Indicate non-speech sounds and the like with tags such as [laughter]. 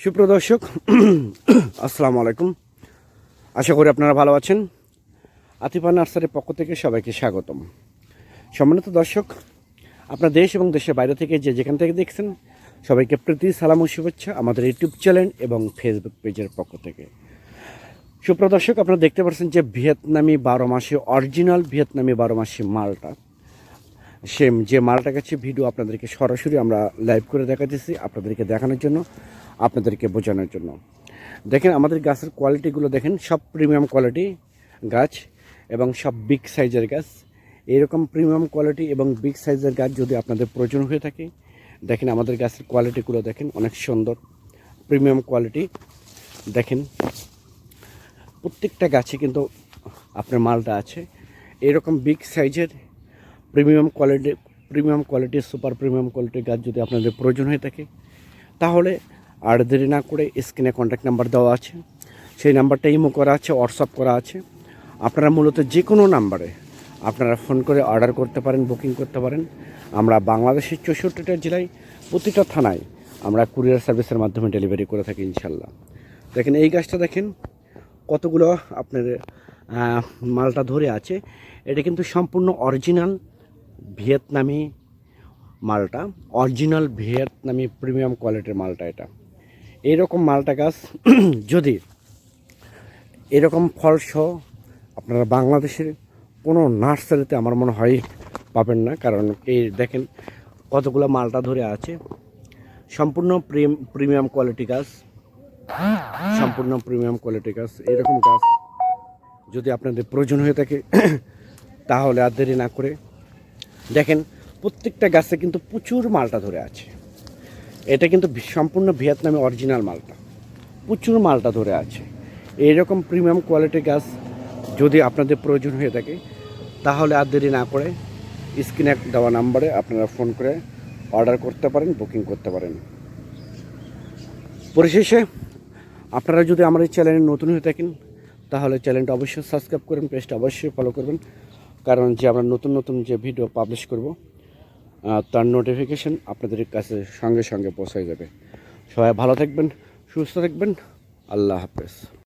সুপ্রদর্শক [clears throat] আসসালামু আলাইকুম। আশা করি আপনারা ভালো আছেন। আতিফা নার্সারির পক্ষ থেকে সবাইকে স্বাগতম। সম্মানিত দর্শক, আপনার দেশ এবং দেশের বাইরে থেকে যে যেখান থেকে দেখছেন, সবাইকে প্রীতি, সালাম ও শুভেচ্ছা আমাদের ইউটিউব চ্যানেল এবং ফেসবুক পেজের পক্ষ থেকে। সুপ্রদর্শক আপনারা দেখতে পাচ্ছেন যে ভিয়েতনামি বারো মাসে অরিজিনাল ভিয়েতনামি বারো মাসে মালটা। সেম যে মালটা গেছে ভিডিও আপনাদেরকে সরাসরি আমরা লাইভ করে দেখাতেছি আপনাদেরকে দেখানোর জন্য। আপনাদেরকে বোঝানোর জন্য। দেখেন, আমাদের গাছের কোয়ালিটিগুলো দেখেন, সব প্রিমিয়াম কোয়ালিটি গাছ এবং সব বিগ সাইজের গাছ। এরকম প্রিমিয়াম কোয়ালিটি এবং বিগ সাইজের গাছ যদি আপনাদের প্রয়োজন হয়ে থাকে, দেখেন আমাদের গাছের কোয়ালিটিগুলো দেখেন অনেক সুন্দর প্রিমিয়াম কোয়ালিটি দেখেন, প্রত্যেকটা গাছে কিন্তু আপনার মালটা আছে। এরকম বিগ সাইজের প্রিমিয়াম কোয়ালিটি প্রিমিয়াম কোয়ালিটির সুপার প্রিমিয়াম কোয়ালিটির গাছ যদি আপনাদের প্রয়োজন হয়ে থাকে, তাহলে আর দেরি না করে স্ক্রিনে কন্ট্যাক্ট নাম্বার দেওয়া আছে। সেই নাম্বারটা ইমো করা আছে হোয়াটসঅ্যাপ করা আছে। আপনারা মূলত যে কোনো নাম্বারে আপনারা ফোন করে অর্ডার করতে পারেন বুকিং করতে পারেন। আমরা বাংলাদেশের চৌষট্টিটা জেলায় প্রতিটা থানায় আমরা কুরিয়ার সার্ভিসের মাধ্যমে ডেলিভারি করে থাকি ইনশাল্লাহ দেখেন, এই গাছটা দেখেন, কতগুলো আপনার মালটা ধরে আছে। এটা কিন্তু সম্পূর্ণ অরিজিনাল ভিয়েতনামি মালটা। অরিজিনাল ভিয়েতনামি প্রিমিয়াম কোয়ালিটির মালটা এটা। এইরকম মালটা গাছ [clears throat] যদি এরকম ফলসহ আপনারা বাংলাদেশের কোনো নার্সারিতে আমার মনে হয় পাবেন না। কারণ এই দেখেন কতগুলো মালটা ধরে আছে। সম্পূর্ণ প্রিম প্রিমিয়াম কোয়ালিটি গাছ। সম্পূর্ণ প্রিমিয়াম কোয়ালিটি গাছ। এরকম গাছ যদি আপনাদের প্রয়োজন হয়ে থাকে [clears throat] তাহলে আর দেরি না করে দেখেন প্রত্যেকটা গাছে কিন্তু প্রচুর মালটা ধরে আছে। এটা কিন্তু সম্পূর্ণ ভিয়েতনামে অরিজিনাল মালটা। প্রচুর মালটা ধরে আছে। এইরকম প্রিমিয়াম কোয়ালিটির গাছ যদি আপনাদের প্রয়োজন হয়ে থাকে, তাহলে আর দেরি না করে স্ক্রিনে দেওয়া নাম্বারে আপনারা ফোন করে অর্ডার করতে পারেন বুকিং করতে পারেন। পরিশেষে, আপনারা যদি আমার এই চ্যানেলে নতুন হয়ে থাকেন, তাহলে চ্যানেলটা অবশ্যই সাবস্ক্রাইব করবেন পেজটা অবশ্যই ফলো করবেন। কারণ যে আমরা নতুন নতুন যে ভিডিও পাবলিশ করব তার নোটিফিকেশন আপনাদের কাছে সঙ্গে সঙ্গে পৌঁছে যাবে। সবাই ভালো থাকবেন, সুস্থ থাকবেন, আল্লাহ হাফেজ।